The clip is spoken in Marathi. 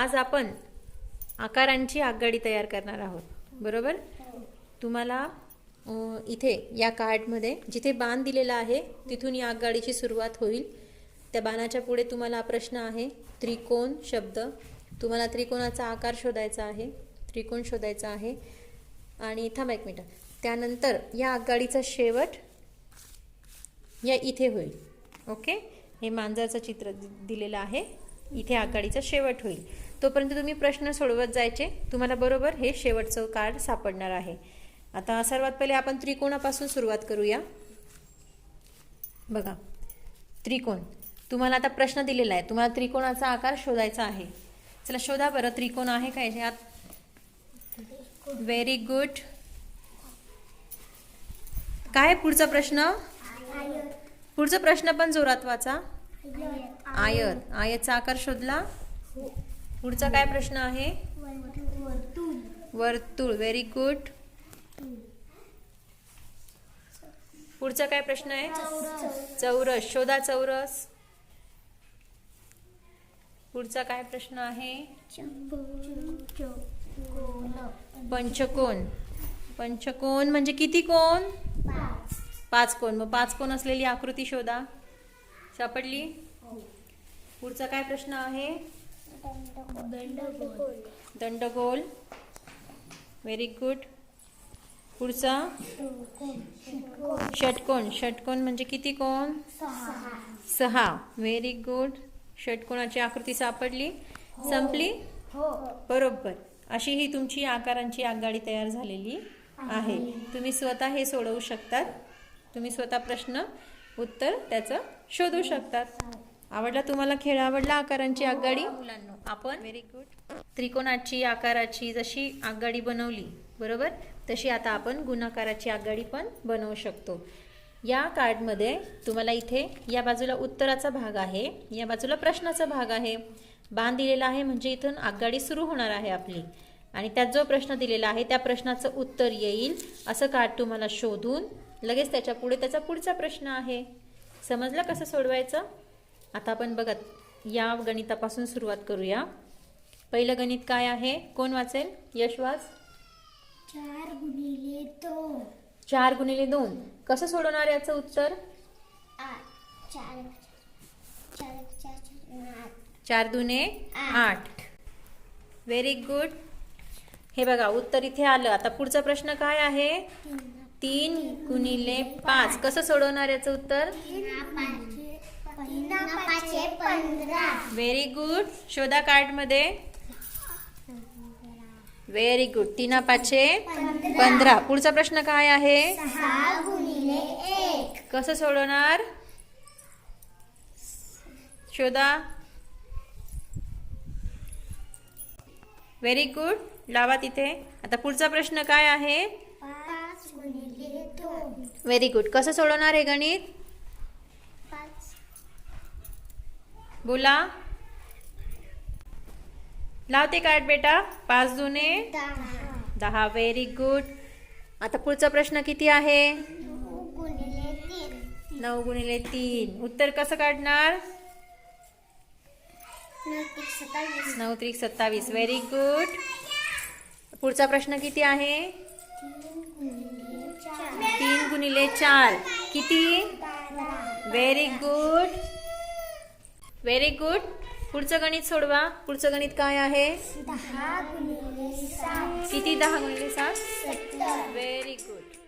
आज आपण आकारांची आगगाडी तयार करणार आहोत. बरोबर? तुम्हाला इथे या कार्डमध्ये जिथे बाण दिलेला आहे तिथून या आगगाडीची सुरुवात होईल. त्या बाणाच्या पुढे तुम्हाला प्रश्न आहे त्रिकोण शब्द. तुम्हाला त्रिकोणाचा आकार शोधायचा आहे त्रिकोण शोधायचा आहे. आणि थांबा एक मिनटं. त्यानंतर या आगगाडीचा शेवट या इथे होईल. ओके? हे मांजरचं चित्र दि- दिलेलं आहे. इथे आगगाडीचा शेवट होईल. तोपर्यंत तुम्ही प्रश्न सोडवत जायचे. तुम्हाला बरोबर हे शेवटचं कार्ड सापडणार आहे. आता सर्वात पहिले आपण त्रिकोणापासून सुरुवात करूया. बघा त्रिकोण. तुम्हाला आता प्रश्न दिलेला आहे. तुम्हाला त्रिकोणाचा आकार शोधायचा आहे. चला शोधा बरं त्रिकोण आहे का याच्यात? व्हेरी गुड काय पुढचा प्रश्न? पुढचा प्रश्न पण जोरात वाचा. आयत. आयतचा आकार शोधला. पुढचा काय प्रश्न आहे? वर्तुळ. व्हेरी गुड पुढचा काय प्रश्न आहे? चौरस. शोधा चौरस. पुढचा काय प्रश्न आहे? पंचकोन. पंचकोन म्हणजे किती कोण पाच कोण मग पाच कोण असलेली आकृती शोधा. सापडली? पुढचा काय प्रश्न आहे? दंडगोल. व्हेरी गुड पुढचा? षटकोण षटकोण म्हणजे किती कोण? सहा. व्हेरी गुड षटकोणाची आकृती सापडली. संपली? बरोबर. अशी ही तुमची आकारांची आगगाडी तयार झालेली आहे. तुम्ही स्वतः हे सोडवू शकतात. तुम्ही स्वतः प्रश्न उत्तर त्याचं शोधू शकतात. आवडला तुम्हाला खेळ आवडला आकारांची आगगाडी? मुलांनो आपण व्हेरी गुड त्रिकोणाची आकाराची जशी आगगाडी बनवली बरोबर? तशी आता आपण गुणाकाराची आगगाडी पण बनवू शकतो. या कार्डमध्ये तुम्हाला इथे या बाजूला उत्तराचा भाग आहे या बाजूला प्रश्नाचा भाग आहे. बाण दिलेला आहे म्हणजे इथून आगगाडी सुरू होणार आहे आपली. आणि त्यात जो प्रश्न दिलेला आहे त्या प्रश्नाचं उत्तर येईल असं कार्ड तुम्हाला शोधून लगेच त्याच्या पुढे त्याचा पुढचा प्रश्न आहे. समजलं कसं सोडवायचं? आता आपण बघत या गणितापासून सुरुवात करूया. पहिलं गणित काय आहे? कोण वाचेल? यशवास चार गुणिले दोन. चार गुणिले दोन. कसं सोडवणार याचं उत्तर? आठ चार चार चार चार आठ. चार दुने आठ. व्हेरी गुड हे बघा उत्तर इथे आलं. आता पुढचा प्रश्न काय आहे? तीन. गुणिले पाच. कसं सोडवणार याचं उत्तर? व्हेरी गुड शोधा कार्डमध्ये व्हेरी गुड तीना पाचशे पंधरा. पुढचा प्रश्न काय आहे? कसं सोडवणार? शोधा. व्हेरी गुड लावा तिथे. आता पुढचा प्रश्न काय आहे? व्हेरी गुड कसं सोडवणार हे गणित पाच बोला. लावते कार्ड बेटा. पाच दुने दहा. व्हेरी गुड आता पुढचा प्रश्न किती आहे? नऊ गुणिले तीन. उत्तर कसं काढणार? नऊ सत्तावीस त्रिक सत्तावीस. व्हेरी गुड पुढचा प्रश्न किती आहे? तीन गुणिले चार. किती? व्हेरी गुड व्हेरी गुड पुढचं गणित सोडवा. पुढचं गणित काय आहे? किती दहा गुणिले सात व्हेरी गुड